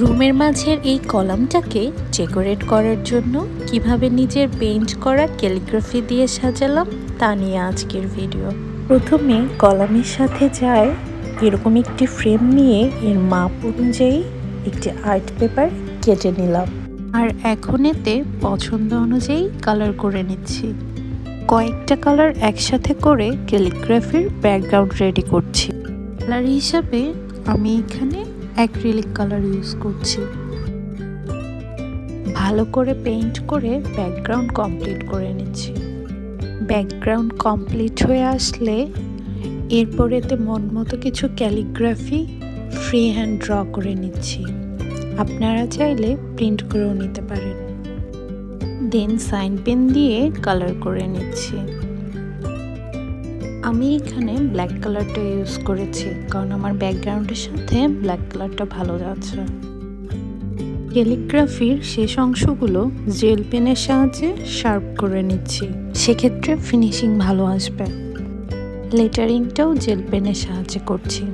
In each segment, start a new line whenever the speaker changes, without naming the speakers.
রুমের মাঝের এই কলামটাকে ডেকোরেট করার জন্য কীভাবে নিজের পেইন্ট করা ক্যালিগ্রাফি দিয়ে সাজালাম তা নিয়ে আজকের ভিডিও। প্রথমে কলামের সাথে যায় এরকম একটি ফ্রেম নিয়ে এর মাপ অনুযায়ী একটি আর্ট পেপার কেটে নিলাম। আর এখন এতে পছন্দ অনুযায়ী কালার করে নিচ্ছি। কয়েকটা কালার একসাথে করে ক্যালিগ্রাফির ব্যাকগ্রাউন্ড রেডি করছি। কালার হিসাবে আমি এখানে অ্যাক্রিলিক কালার ইউজ করছি। ভালো করে পেইন্ট করে ব্যাকগ্রাউন্ড কমপ্লিট করে নিচ্ছি। ব্যাকগ্রাউন্ড কমপ্লিট হয়ে আসলে এরপর এতে মন মতো কিছু ক্যালিগ্রাফি ফ্রি হ্যান্ড ড্র করে নিচ্ছি। আপনারা চাইলে প্রিন্ট করেও নিতে পারেন। দেন সাইন পেন দিয়ে কালার করে নিচ্ছি। আমি এখানে ব্ল্যাক কালারটা ইউজ করেছি, কারণ আমার ব্যাকগ্রাউন্ডের সাথে ব্ল্যাক কালারটা ভালো যাচ্ছে। ক্যালিগ্রাফির শেষ অংশগুলো জেল পেনের সাহায্যে শার্প করে নিচ্ছি। সেক্ষেত্রে ফিনিশিং ভালো আসবে। লেটারিংটাও জেল পেনের সাহায্যে করছি।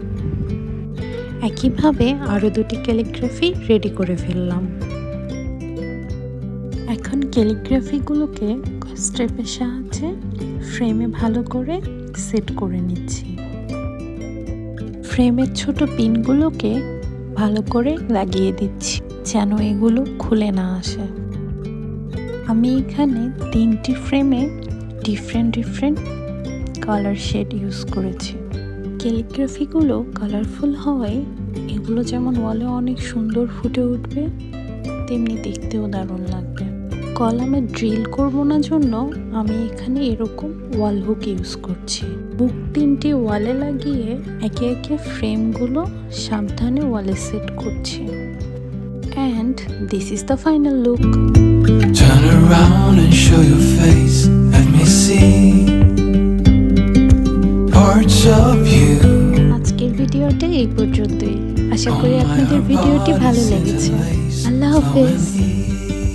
একইভাবে আরও দুটি ক্যালিগ্রাফি রেডি করে ফেললাম। এখন ক্যালিগ্রাফিগুলোকে স্টেপের সাহায্যে ফ্রেমে ভালো করে সেট করে নিচ্ছি। ফ্রেমের ছোট পিনগুলোকে ভালো করে লাগিয়ে দিচ্ছি, যেন এগুলো খুলে না আসে। আমি এখানে তিনটি ফ্রেমে different different colour shade use করেছি। ক্যালিগ্রাফিগুলো কালারফুল হওয়ায় এগুলো যেমন ওয়ালে অনেক সুন্দর ফুটে উঠবে, তেমনি দেখতেও দারুণ লাগবে। কলামে ড্রিল করব না জন্য আমি এখানে এরকম ওয়াল হুক ইউজ করছি। হুক তিনটি ওয়ালে লাগিয়ে একে একে ফ্রেমগুলো সাবধানে ওয়ালে সেট করছি। And this is the final look
Turn around and show your face. Let me see parts of you.
আজকের ভিডিওটা এই পর্যন্তই। আশা করি আপনাদের ভিডিওটি ভালো লেগেছে। আল্লাহ হাফেজ।